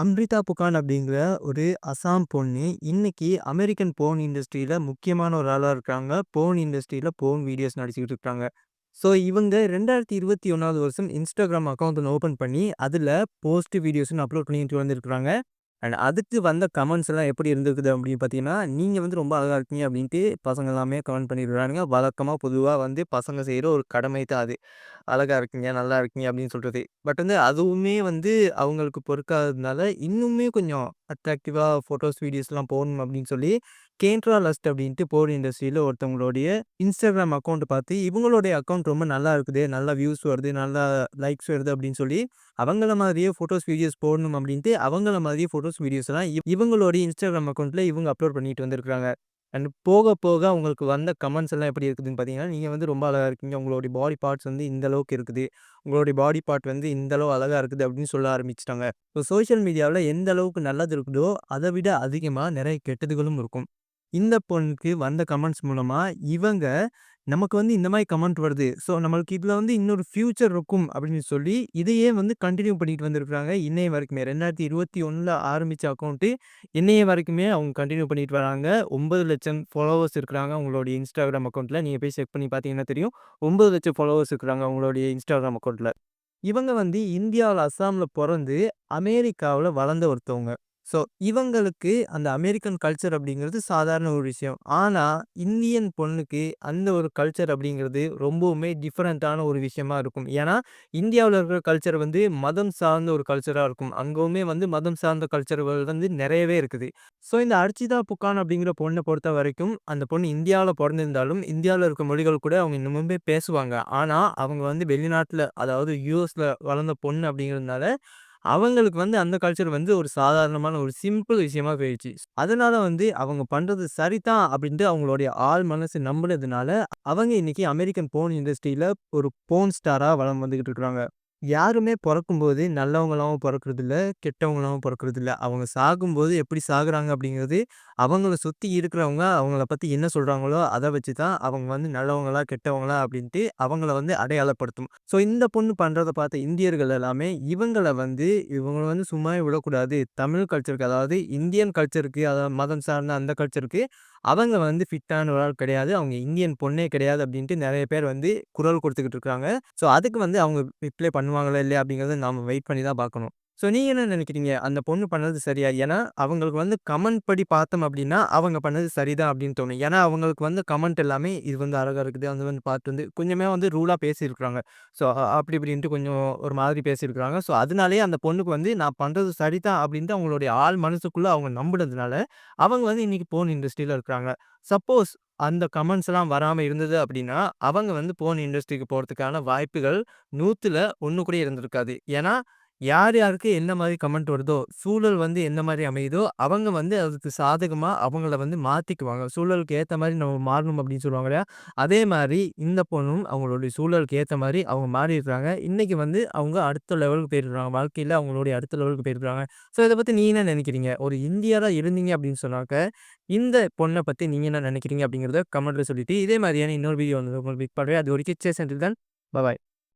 அம்ரிதா புகான் அப்படிங்கிற ஒரு அசாம் பொண்ணு, இன்னைக்கு அமெரிக்கன் போன் இண்டஸ்ட்ரியில முக்கியமான ஒரு ஆளாக இருக்காங்க. போன் இண்டஸ்ட்ரியில போன் வீடியோஸ் நடிச்சுக்கிட்டு இருக்காங்க. ஸோ இவங்க 2021வது வருஷம் இன்ஸ்டாகிராம் அக்கௌண்ட் ஒன்று ஓப்பன் பண்ணி, அதில் போஸ்ட் வீடியோஸ்ன்னு அப்லோட் பண்ணிட்டு வந்திருக்காங்க. அண்ட் அதுக்கு வந்த கமெண்ட்ஸ் எல்லாம் எப்படி இருந்திருக்குது அப்படின்னு பார்த்தீங்கன்னா, நீங்கள் வந்து ரொம்ப அழகாக இருக்கீங்க அப்படின்ட்டு பசங்க எல்லாமே கமெண்ட் பண்ணிடுறானுங்க வழக்கமாக பொதுவாக வந்து பசங்க செய்கிற ஒரு கடமை தான் அது. அழகாக இருக்கீங்க, நல்லா இருக்கீங்க அப்படின்னு சொல்கிறது பட் வந்து அதுவுமே வந்து அவங்களுக்கு பொறுக்காததுனால, இன்னுமே கொஞ்சம் அட்ராக்டிவாக ஃபோட்டோஸ், வீடியோஸ்லாம் போடணும் அப்படின்னு சொல்லி, கேன்ட்ரா லஸ்ட் அப்படின்ட்டு போர் இண்டஸ்ட்ரியில் ஒருத்தவங்களுடைய இன்ஸ்டாகிராம் அக்கௌண்ட் பார்த்து, இவங்களுடைய அக்கௌண்ட் ரொம்ப நல்லா இருக்குது, நல்லா வியூஸ் வருது, நல்லா லைக்ஸ் வருது அப்படின்னு சொல்லி, அவங்கள மாதிரியே ஃபோட்டோஸ், வீடியோஸ் போடணும் அப்படின்ட்டு, அவங்கள மாதிரியே ஃபோட்டோஸ், வீடியோஸ்லாம் இவ் இவங்களுடைய இன்ஸ்டாகிராம் அக்கௌண்ட்டில் இவங்க அப்லோட் பண்ணிட்டு வந்திருக்காங்க. அண்ட் போக போக அவங்களுக்கு வந்த கமெண்ட்ஸ் எல்லாம் எப்படி இருக்குதுன்னு பார்த்தீங்கன்னா, நீங்கள் வந்து ரொம்ப அழகாக இருக்கீங்க. உங்களுடைய பாடி பார்ட்ஸ் வந்து இந்த அளவுக்கு இருக்குது. உங்களுடைய பாடி பார்ட் வந்து இந்த அளவு அழகாக இருக்குது அப்படின்னு சொல்ல ஆரம்பிச்சிட்டாங்க ஸோ சோஷியல் மீடியாவில் எந்த அளவுக்கு நல்லது இருக்குதோ, அதை விட அதிகமாக நிறைய கெட்டதுகளும் இருக்கும். இந்த பொண்ணுக்கு வந்த கமெண்ட்ஸ் மூலமா இவங்க நமக்கு வந்து இந்த மாதிரி கமெண்ட் வருது. ஸோ நம்மளுக்கு இதில் வந்து இன்னொரு ஃபியூச்சர் இருக்கும் அப்படின்னு சொல்லி, இதையே வந்து கண்டினியூ பண்ணிட்டு வந்திருக்கிறாங்க இன்னைய வரைக்குமே ரெண்டாயிரத்தி இருபத்தி ஒன்றில் ஆரம்பித்த அக்கௌண்ட்டு இன்னைய வரைக்குமே அவங்க கண்டினியூ பண்ணிட்டு வராங்க. 9,00,000 ஃபாலோவர்ஸ் இருக்கிறாங்க அவங்களுடைய இன்ஸ்டாகிராம் அக்கௌண்ட்டில் நீங்கள் போய் செக் பண்ணி பார்த்தீங்கன்னா தெரியும். 9,00,000 ஃபாலோவர்ஸ் இருக்கிறாங்க அவங்களுடைய இன்ஸ்டாகிராம் அக்கௌண்ட்டில் இவங்க வந்து இந்தியாவில் அஸ்ஸாமில் பிறந்து அமெரிக்காவில் வளர்ந்த ஒருத்தவங்க. ஸோ இவங்களுக்கு அந்த அமெரிக்கன் கல்ச்சர் அப்படிங்கிறது சாதாரண ஒரு விஷயம். ஆனால் இந்தியன் பொண்ணுக்கு அந்த ஒரு கல்ச்சர் அப்படிங்கிறது ரொம்பவுமே டிஃப்ரெண்ட்டான ஒரு விஷயமா இருக்கும். ஏன்னா, இந்தியாவில் இருக்கிற கல்ச்சர் வந்து மதம் சார்ந்த ஒரு கல்ச்சராக இருக்கும். அங்கவுமே வந்து மதம் சார்ந்த கல்ச்சர்கள் வந்து நிறையவே இருக்குது. ஸோ இந்த அர்ச்சிதா புகான் அப்படிங்கிற பொண்ணை பொறுத்த வரைக்கும் அந்த பொண்ணு இந்தியாவில் பிறந்திருந்தாலும் இந்தியாவில் இருக்க மொழிகள் கூட அவங்க இன்னமுமே பேசுவாங்க. ஆனால் அவங்க வந்து வெளிநாட்டில் அதாவது யூஎஸில் வளர்ந்த பொண்ணு அப்படிங்கிறதுனால, அவங்களுக்கு வந்து அந்த கல்ச்சர் வந்து ஒரு சாதாரணமான ஒரு சிம்பிள் விஷயமா போயிடுச்சு அதனால வந்து அவங்க பண்றது சரிதான் அப்படின்ட்டு அவங்களுடைய ஆழ் மனசு நம்புனதுனால, அவங்க இன்னைக்கு அமெரிக்கன் போன் இண்டஸ்ட்ரியில ஒரு போன் ஸ்டாரா வளம் வந்துகிட்டு இருக்கிறாங்க. யாருமே பொறக்கும்போது நல்லவங்களாவும் பொறக்கறதில்ல, கெட்டவங்களாவும் பொறக்கறதில்ல. அவங்க சாகும்போது எப்படி சாகுறாங்க அப்படிங்கிறது, அவங்கள சுத்தி இருக்கிறவங்க அவங்கள பத்தி என்ன சொல்றாங்களோ, அத வச்சு தான் அவங்க வந்து நல்லவங்களா, கெட்டவங்களா அப்படின்ட்டு அவங்கள வந்து அடையாளப்படுத்தும். ஸோ இந்த பொண்ணு பண்றத பார்த்த இந்தியர்கள் எல்லாமே இவங்கள வந்து இவங்கள வந்து சும்மாவே விடக்கூடாது. தமிழ் கல்ச்சருக்கு அதாவது இந்தியன் கல்ச்சருக்கு அதாவது மதம் சார்ந்த அந்த கல்ச்சருக்கு அவங்க வந்து ஃபிட்டான ஒரு ஆள் கிடையாது. அவங்க இந்தியன் பொண்ணே கிடையாது அப்படின்ட்டு நிறைய பேர் வந்து குரல் கொடுத்துக்கிட்டு இருக்காங்க. ஸோ அதுக்கு வந்து அவங்க ரிப்ளை பண்ணுவாங்களா இல்லையா அப்படிங்கிறத நாம வெயிட் பண்ணி தான் பார்க்கணும். ஸோ நீங்கள் என்ன நினைக்கிறீங்க? அந்த பொண்ணு பண்ணது சரியா? ஏன்னா, அவங்களுக்கு வந்து கமெண்ட் படி பார்த்தோம் அப்படின்னா, அவங்க பண்ணது சரிதான் அப்படின்னு தோணும். ஏன்னா, அவங்களுக்கு வந்து கமெண்ட் எல்லாமே இது வந்து அழகாக இருக்குது. அது வந்து பார்த்து வந்து கொஞ்சமே வந்து ரூலாக பேசியிருக்கிறாங்க. ஸோ அப்படி இப்படின்ட்டு கொஞ்சம் ஒரு மாதிரி பேசியிருக்கிறாங்க. ஸோ அதனாலேயே அந்த பொண்ணுக்கு வந்து நான் பண்ணுறது சரிதான் அப்படின்ட்டு அவங்களுடைய ஆள் மனசுக்குள்ளே அவங்க நம்புனதுனால, அவங்க வந்து இன்றைக்கி போன் இண்டஸ்ட்ரியில் இருக்கிறாங்க. சப்போஸ் அந்த கமெண்ட்ஸ் எல்லாம் வராமல் இருந்தது அப்படின்னா, அவங்க வந்து போன் இண்டஸ்ட்ரிக்கு போகிறதுக்கான வாய்ப்புகள் 100ல 1 கூட இருந்திருக்காது. ஏன்னா, யார் யாருக்கு என்ன மாதிரி கமெண்ட் வருதோ, சூழல் வந்து என்ன மாதிரி அமையுதோ, அவங்க வந்து அதுக்கு சாதகமாக அவங்கள வந்து மாற்றிக்குவாங்க சூழலுக்கு ஏற்ற மாதிரி நம்ம மாறணும் அப்படின்னு சொல்லுவாங்க இல்லையா? அதே மாதிரி இந்த பொண்ணும் அவங்களுடைய சூழலுக்கு ஏற்ற மாதிரி அவங்க மாறிடுறாங்க இன்றைக்கி வந்து அவங்க அடுத்த லெவலுக்கு போயிருக்கிறாங்க வாழ்க்கையில் அவங்களுடைய அடுத்த லெவலுக்கு போயிருக்கிறாங்க ஸோ இதை பற்றி நீங்கள் என்ன நினைக்கிறீங்க? ஒரு இந்தியரா இருந்தீங்க அப்படின்னு சொன்னாக்க, இந்த பொண்ணை பற்றி நீங்கள் என்ன நினைக்கிறீங்க அப்படிங்கிறத கமெண்ட்டில் சொல்லிட்டு, இதே மாதிரியான இன்னொரு வீடியோ வந்து உங்களுக்கு பிக் பண்ணுறேன் அது ஒரு கிச்சே அண்டில் தான் பாய்.